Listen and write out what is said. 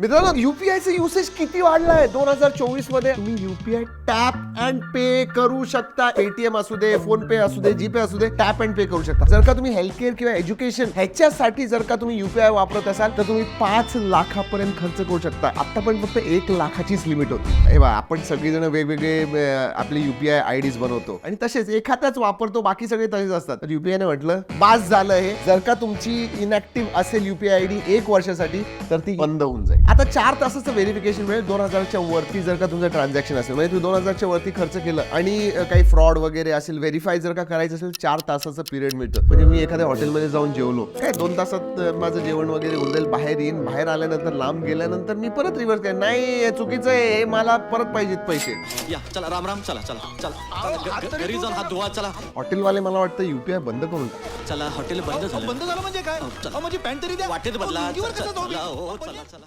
मित्रांनो युपीआयचं युसेज किती वाढलाय? दोन हजार चोवीसमध्ये तुम्ही युपीआय टॅप अँड पे करू शकता. पेटीएम असू दे फोन पे असू दे जीपे असू दे टॅप अँड पे करू शकता. जर का तुम्ही हेल्थकेअर किंवा एज्युकेशन ह्याच्यासाठी जर का तुम्ही युपीआय वापरत असाल तर तुम्ही पाच लाखापर्यंत खर्च करू शकता. आता पण फक्त एक लाखाचीच लिमिट होती. हे आपण सगळेजण वेगवेगळे आपले युपीआय आय डीज बनवतो. आणि तसेच एखादाच वापरतो बाकी सगळे तसेच असतात. तर युपीआय ने म्हटलं बास झालं हे. जर का तुमची इनॅक्टिव्ह असेल युपीआय आय डी एक वर्षासाठी तर ती बंद होऊन जाईल. आता चार तासाचं व्हेरिफिकेशन मिळेल. दोन हजारच्या वरती जर का तुमचं ट्रान्झॅक्शन असेल म्हणजे तुम्ही दोन हजारच्या वरती खर्च केलं आणि काही फ्रॉड वगैरे असेल व्हेरीफाय जर का करायचं असेल चार तासाचं पिरियड मिळतं. म्हणजे मी एखाद्या हॉटेलमध्ये जाऊन जेवलो. काय दोन तासात माझं जेवण वगैरे होऊन जाईल बाहेर येईन. बाहेर आल्यानंतर लांब गेल्यानंतर मी परत रिव्हर्स काय नाही हे चुकीचं आहे. हे मला परत पाहिजेत पैसे. या चला राम राम चला चला चला. घ- घ- घरी जाऊन हात धुवा चला. हॉटेलवाले मला वाटतं युपीआय बंद करून टाक. चला हॉटेल बंद झालं. बंद झालं म्हणजे काय. अहो, माझी पॅन्ट तरी द्या. वाटेत अहो, बदला लुंगीवर चला कसं जाऊ मी? चला, हो, चला चला.